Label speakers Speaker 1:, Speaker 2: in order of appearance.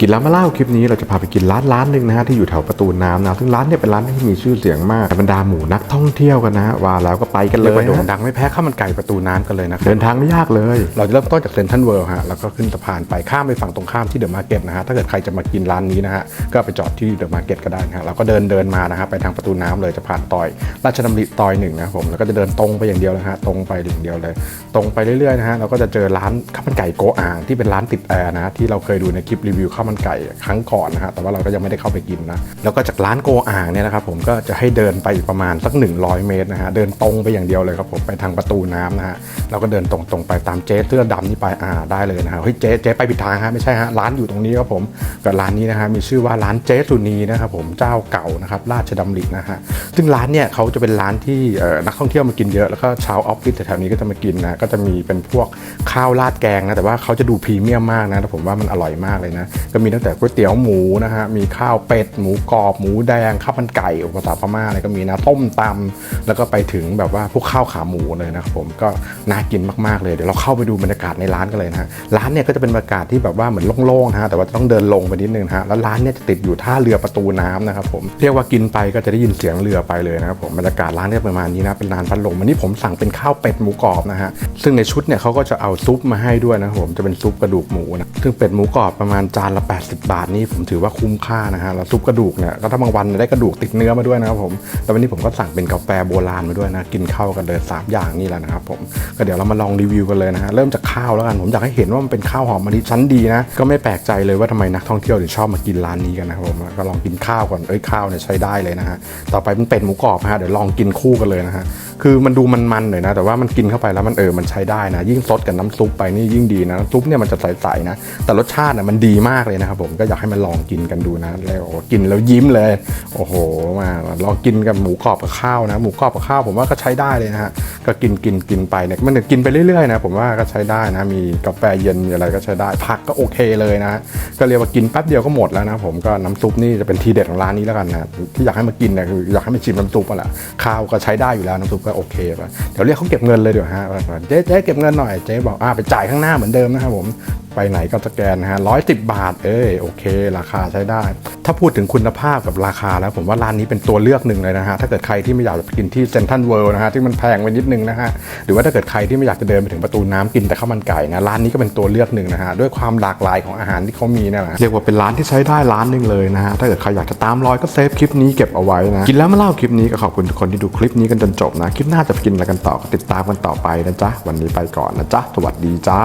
Speaker 1: กินแล้วมาเล่าคลิปนี้เราจะพาไปกินร้านร้านหนึ่งนะฮะที่อยู่แถวประตูน้ำนะซึ่งร้านเนี่ยเป็นร้านที่มีชื่อเสียงมากบรรดาหมู่นักท่องเที่ยวกันนะฮะว่าแล้วก็ไปกันเล
Speaker 2: เรียก
Speaker 1: ย
Speaker 2: ว่าโด่ง
Speaker 1: นะ
Speaker 2: ดังไม่แพ้ข้าวมันไก่ประตูน้ำกันเลยนะครับ
Speaker 1: เดินทางไม่ยากเลย
Speaker 2: เราจะเริ่มต้นจากเซนทรัลเวิลด์ฮะแล้วก็ขึ้นสะพานไปข้ามไปฝั่งตรงข้ามที่เดอะมาร์เก็ตนะฮะถ้าเกิดใครจะมากินร้านนี้นะฮะก็ไปจอดที่เดอะมาร์เก็ตก็ได้นะฮะเราก็เดินเดินมานะฮะไปทางประตูน้ำเลยจะผ่านซอย ราชดำริซอยหนึ่งนะครับผมแล้วก็จะเดินตรงไปอย่างเดียวเลยฮะตรงไปอย่างเดียวเลย ตรงไปเรื่อยๆนะฮะเราก็จะเจอร้านข้าวมันไก่โกอ่างที่เป็นร้านติดแอร์นะฮะที่เราเคยดูในคลิปรีวิวข้าวมันไก่ครั้งก่อนนะฮะแต่ว่าเราก็ยังไม่ได้เข้าไปกินนะแล้วก็จากร้านโกอ่างเนี่ยนะครับผมก็จะให้เดินไปอีกประมาณสัก 100 เมตรนะฮะเดินตรงไปอย่างเดียวเลยครับผมไปทางประตูน้ำนะฮะเราก็เดินตรงๆไปตามเจ๊เสื้อดำนี่ไปอ่าได้เลยนะฮะเฮ้ยเจ๊เจ๊ไปผิดทางฮะไม่ใช่ฮะร้านอยู่ตรงนี้ครับผมกับร้านนี้นะฮะมีชื่อว่าร้านเจ๊สุนีนะครับผมเจ้าเก่านะครับราชดำรินะฮะซึ่งร้านเนี่ยเขาจะเป็นร้านที่นักท่องเที่ยวมากินเยอะแล้วก็ชาวออฟฟิศแถวนี้ก็จะมากินนะก็จะมีเป็นพวกข้าวราดแกงนะแต่ว่าเขาจะดูพรีเมียมมากนะแต่ผมว่ามันอร่อยมากเลยนะก็มีตั้งแต่ก๋วยเตี๋ยวหมูนะฮะมีข้าวเป็ดหมูกรอบหมูแดงข้าวมันไก่ภาษาพม่าอะไรก็มีนะต้มตำแล้วก็ไปถึงแบบว่าพวกข้าวขาหมูเลยนะครับผมก็น่ากินมากๆเลยเดี๋ยวเราเข้าไปดูบรรยากาศในร้านกันเลยนะฮะร้านเนี่ยก็จะเป็นบรรยากาศที่แบบว่าเหมือนโล่งๆนะฮะแต่ว่าต้องเดินลงไปนิดนึงนะฮะแล้วร้านเนี่ยจะติดอยู่ท่าเรือประตูน้ำนะครับผมเรียกว่ากินไปก็จะได้ยินเสียงเรือไปเลยนะครับผมบรรยากาศร้านเนี่ยประมาณนี้นะเป็นร้านพัดลมวันนี้ผมสั่งเป็นข้าวเป็ดหมูกรอบนะฮะซึ่งในชุดเนี่ยเขาก็จะเอาซุปมาให้ด้วยนะผมจะเป็นซุปกระดูกหมูนะซึ่งเป็ดหมูกรอบประมาณจานละ80 บาทนี่ผมถือว่าคุ้มค่านะฮะแล้วซุปกระดูกเนี่ยก็ถ้าบางวันได้กระดูกติดเนื้อมาด้วยนะครับผมแต่วันนี้ผมก็สั่งเป็นกาแฟโบราณมาด้วยนะกินเข้ากันเลยสามอย่างนี่แหละนะครับผมก็เดี๋ยวเรามาลองรีวิวกันเลยนะฮะเริ่มจากข้าวแล้วกันผมอยากให้เห็นว่ามันเป็นข้าวหอมมะลิชั้นดีนะก็ไม่แปลกใจเลยว่าทำไมนักท่องเที่ยวถึงชอบมากินร้านนี้กันนะครับผมก็ลองกินข้าวก่อนเอ้ยข้าวเนี่ยใช้ได้เลยนะฮะต่อไปเป็นเป็ดหมูกรอบนะฮะเดี๋ยวลองกินคู่กันเลยนะฮะคือมันดูมันๆหน่อยนะแต่ว่ามันกินเข้าไปแล้วมันเออมันใช้ได้นะ ยิ่งซดกับน้ำซุปไปนี่ยิ่งดีนะซุปเนี่ยมันจะใสๆนะแต่รสชาติน่ะมันดีมากเลยนะครับผมก็อยากให้มันลองกินกันดูนะแล้วกินแล้วยิ้มเลย โอ้โห มาลองกินกับหมูกรอบกับข้าวนะ หมูกรอบกับข้าวผมว่าก็ใช้ได้เลยนะฮะก็กินกินกินไปเนี่ยมันกินไปเรื่อยๆนะผมว่าก็ใช้ได้นะมีกาแฟเย็นมีอะไรก็ใช้ได้ผักก็โอเคเลยนะก็เรียกว่ากินแป๊บเดียวก็หมดแล้วนะผมก็น้ำซุปนี่จะเป็นทีเด็ดของร้านนี้แล้วกันนะที่อยากให้มากินเนี่ยคืออยากให้มาชิมน้ำซุปอะแหละข้าวก็ใช้ได้อยู่แล้วน้ำซุปก็โอเคไปเดี๋ยวเรียกเขาเก็บเงินเลยเดี๋ยวฮะเจ๊เจ๊เก็บเงินหน่อยเจ๊บอกอ่าไปจ่ายข้างหน้าเหมือนเดิมนะครับผม ไปไหนก็สแกนนะฮะร้อยสิบบาท เอ้ยโอเค ราคาใช้ได้ ถ้าพูดถึงคุณภาพกับราคาแล้วผมว่าร้านนี้เป็นตัวเลือกหนึ่งเลยนะฮะ ถ้าเกิดใครที่ไม่อยากจะกินที่เซนทรัลเวิลด์นะฮะที่มันแพงไปนิดนึงนะฮะ หรือว่าถ้าเกิดใครที่ไม่อยากจะเดินไปถึงประตูน้ำกินแต่ข้าวมันไก่นะร้านนี้ก็เป็นตัวเลือกหนึ่งนะฮะด้วยความหลากหลายของอาหารที่เขามีนี่แหละ
Speaker 1: เรียกว่าเป็นร้านที่ใช้ได้ร้านหนึ่งเลยนะฮะถ้าเกิดใครอยากจะตามรอยก็เซฟคลิปนี้เก็บเอาไว้นะกินแล้วมาเล่าคลิปนี้ก็ขอบคุณทุกคนที่ดูคลิปนี้กันจนจบนะคลิปหน้าจะกินอะไรกันต่อก็ติดตามกันต่อไปนะจ๊ะวันนี้ไปก่อนนะจ๊ะสวัสดีจ้า